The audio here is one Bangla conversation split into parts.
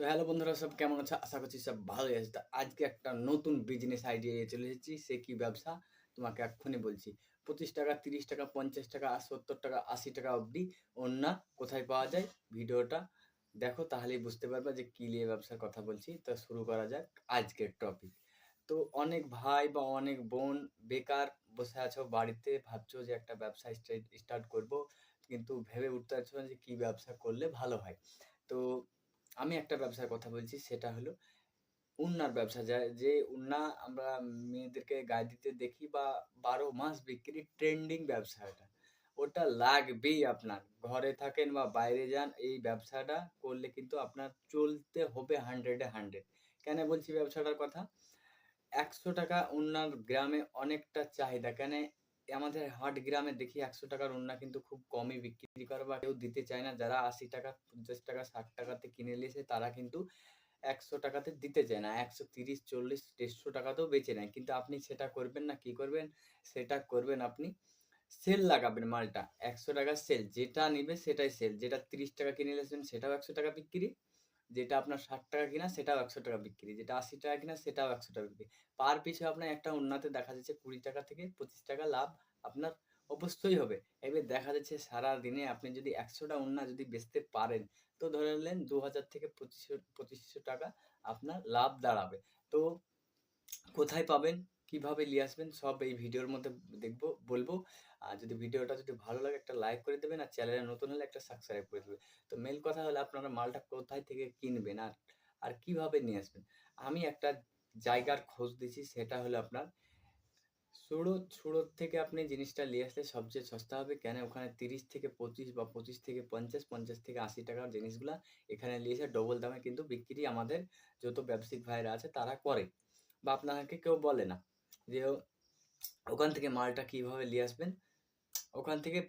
তো হ্যালো বন্ধুরা, সব কেমন আছে? আশা করছি সব ভালোই আছে। তো আজকে একটা নতুন বিজনেস আইডিয়া নিয়ে চলে এসেছি, সে কি ব্যবসা? তোমাকে এক্ষুনি বলছি। পঁচিশ টাকা, তিরিশ টাকা, পঞ্চাশ টাকা সত্তর টাকা, আশি টাকা অবধি অন্য কোথায় পাওয়া যায়? ভিডিওটা দেখো, তাহলেই বুঝতে পারবে যে কী নিয়ে ব্যবসার কথা বলছি। তো শুরু করা যাক আজকের টপিক তো অনেক ভাই বা অনেক বোন বেকার বসে আছো বাড়িতে, ভাবছ যে একটা ব্যবসা স্টার্ট করব, কিন্তু ভেবে উঠতে পারছ না যে কী ব্যবসা করলে ভালো হয়। তো আমি একটা ব্যবসার কথা বলছি, সেটা হলো উন্নার ব্যবসা। যা, যে উন্না আমরা মেয়েদেরকে গায়ে দিতে দেখি বা বারো মাস বিক্রি ট্রেন্ডিং ব্যবসা এটা। ওটা লাগবেই আপনার। ঘরে থাকেন বা বাইরে যান, এই ব্যবসাটা করলে কিন্তু আপনার চলতে হবে হান্ড্রেডে হান্ড্রেড কেন বলছি ব্যবসাটার কথা? একশো টাকা উন্নার গ্রামে অনেকটা চাহিদা। কেন আমাদের হাট গ্রামে দেখি একশো টাকার উন্না কিন্তু খুব কমই বিক্রি করে, বা কেউ দিতে চায় না। যারা আশি টাকা, পঞ্চাশ টাকা, ষাট টাকাতে কিনে নিয়েছে তারা কিন্তু একশো টাকাতে দিতে চায় না। একশো তিরিশ, চল্লিশ, দেড়শো টাকাতেও বেঁচে নেয়। কিন্তু আপনি সেটা করবেন না, কি করবেন? সেটা করবেন আপনি সেল লাগাবেন মালটা। একশো টাকা সেল, যেটা নিবে সেটাই সেল। যেটা তিরিশ টাকা কিনে নিয়েছেন সেটাও একশো টাকা বিক্রি। যেটা আপনার ষাট টাকা কিনা সেটাও একশো টাকা বিক্রি। যেটা আশি টাকা কিনা সেটাও একশো টাকা বিক্রি। পার পিছু আপনার একটা উন্নতে দেখা যাচ্ছে কুড়ি টাকা থেকে পঁচিশ টাকা লাভ আপনার অবশ্যই হবে। এবার দেখা যাচ্ছে সারা দিনে আপনি যদি একশোটা উন্না যদি বেচতে পারেন, তো ধরে নিলেন দু হাজার থেকে পঁচিশশো পঁচিশশো টাকা আপনার লাভ দাঁড়াবে। তো কোথায় পাবেন? কীভাবে নিয়ে আসবেন সব এই ভিডিওর মধ্যে দেখব, বলব। আর যদি ভিডিওটা যদি ভালো লাগে একটা লাইক করে দেবেন, আর চ্যানেলে নতুন হলে একটা সাবস্ক্রাইব করে দেবেন। তো মেন কথা হলো আপনারা মালটা কোথায় থেকে কিনবেন, আর আর কীভাবে নিয়ে আসবেন? আমি একটা জায়গার খোঁজ দিছি সেটা হলো আপনার সুরত সুরত থেকে আপনি জিনিসটা নিয়ে আসলে সবচেয়ে সস্তা হবে। কেন? ওখানে তিরিশ থেকে পঁচিশ বা পঁচিশ থেকে পঞ্চাশ পঞ্চাশ থেকে আশি টাকার জিনিসগুলা এখানে নিয়ে এসে ডবল দামে কিন্তু বিক্রি আমাদের যত ব্যবসায়িক ভাইরা আছে, তারা করে। বা আপনাকে কেউ বলে না। যে ওখান থেকে মালটা কীভাবে নিয়ে আসবেন? ওখান থেকে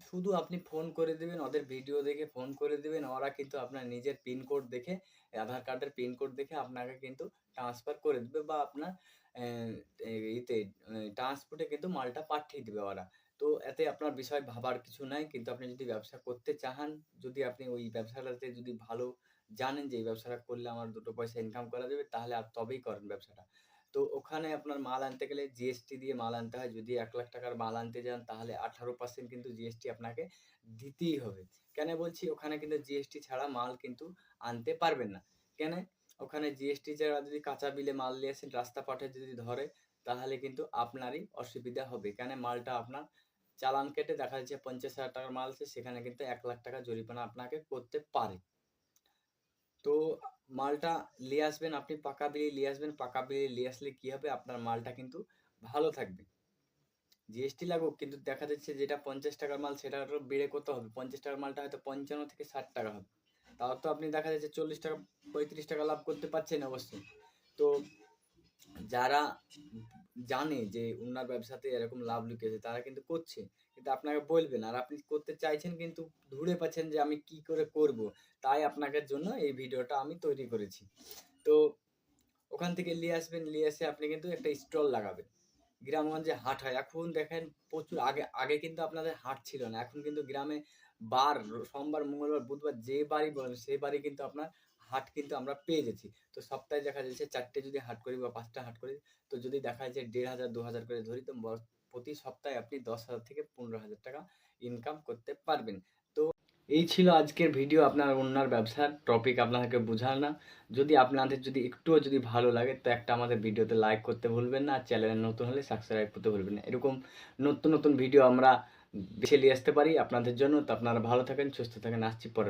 শুধু আপনি ফোন করে দেবেন, ওদের ভিডিও দেখে ফোন করে দেবেন। ওরা কিন্তু আপনার নিজের পিনকোড দেখে, আধার কার্ডের পিনকোড দেখে আপনাকে কিন্তু ট্রান্সফার করে দেবে বা আপনার ইতে ট্রান্সপোর্টে কিন্তু মালটা পাঠিয়ে দেবে ওরা। তো এতে আপনার বিষয় ভাবার কিছু নাই। কিন্তু আপনি যদি ব্যবসা করতে চান, যদি আপনি ওই ব্যবসাটাতে যদি ভালো জানেন যে এই ব্যবসাটা করলে আমার দুটো পয়সা ইনকাম করা যাবে, তাহলে আর তবেই করেন ব্যবসাটা। তো ওখানে আপনার মাল আনতে গেলে জিএসটি দিয়ে মাল আনতে হয়। যদি এক লাখ টাকার মাল আনতে যান, তাহলে আঠারো পার্সেন্ট কিন্তু জিএসটি আপনাকে দিতেই হবে। কেন বলছি? ওখানে কিন্তু জিএসটি ছাড়া মাল কিন্তু আনতে পারবেন না। কেন? ওখানে জিএসটি ছাড়া যদি কাঁচা বিলে মাল নিয়ে আসেন, রাস্তা পাঠে যদি ধরে, তাহলে কিন্তু আপনারই অসুবিধা হবে। কেন? মালটা আপনার চালান কেটে দেখা যাচ্ছে পঞ্চাশ হাজার টাকার মাল আছে, সেখানে কিন্তু এক লাখ টাকা জরিমানা আপনাকে করতে পারে। তো মালটা নিয়ে আসবেন, আপনি পাকা বিলি নিয়ে আসবেন, পাকা বিলি নিয়ে আসলে কি হবে? আপনার মালটা কিন্তু ভালো থাকবে। জিএসটি লাগুক, কিন্তু দেখা যাচ্ছে যেটা পঞ্চাশ টাকার মাল সেটা বেড়ে কত হবে? পঞ্চাশ টাকার মালটা হয়তো পঞ্চান্ন থেকে ষাট টাকা হবে। তাও তো আপনি দেখা যাচ্ছে চল্লিশ টাকা, পঁয়ত্রিশ টাকা লাভ করতে পারছেন অবশ্যই। তো যারা জানে যে উনার ব্যবসাতে এরকম লাভ লুকিয়েছে তারা কিন্তু করছে। কিন্তু আপনাকে বলবেন, আর আপনি করতে চাইছেন কিন্তু ধরে পাচ্ছেন যে আমি কি করে করব, তাই আপনাদের জন্য এই ভিডিওটা আমি তৈরি করেছি। তো ওখান থেকে নিয়ে আসবেন, নিয়ে এসে আপনি কিন্তু একটা স্টল লাগাবেন। গ্রামগঞ্জে হাট হয়। এখন দেখেন প্রচুর, আগে আগে কিন্তু আপনাদের হাট ছিল না। এখন কিন্তু গ্রামে বার, সোমবার, মঙ্গলবার, বুধবার যে বাড়ি বলেন সেই বাড়ি কিন্তু আপনার হাট কিন্তু আমরা পেয়ে গেছি। তো সপ্তাহে দেখা যাচ্ছে চারটে যদি হাট করি বা পাঁচটা হাট করি, তো যদি দেখা যাচ্ছে দেড় হাজার, দু হাজার করে ধরি, তো প্রতি সপ্তাহে আপনি দশ হাজার থেকে পনেরো হাজার টাকা ইনকাম করতে পারবেন। তো এই ছিল আজকের ভিডিও আপনার অন্যার ব্যবসার টপিক আপনাদেরকে না যদি আপনাদের যদি একটুও যদি ভালো লাগে, তো একটা আমাদের ভিডিওতে লাইক করতে ভুলবেন না চ্যানেলে নতুন হলে সাবস্ক্রাইব করতে ভুলবেন না। এরকম নতুন নতুন ভিডিও আমরা বেছে নিয়ে আসতে পারি আপনাদের জন্য। তো আপনারা ভালো থাকেন, সুস্থ থাকেন, আসছি পরে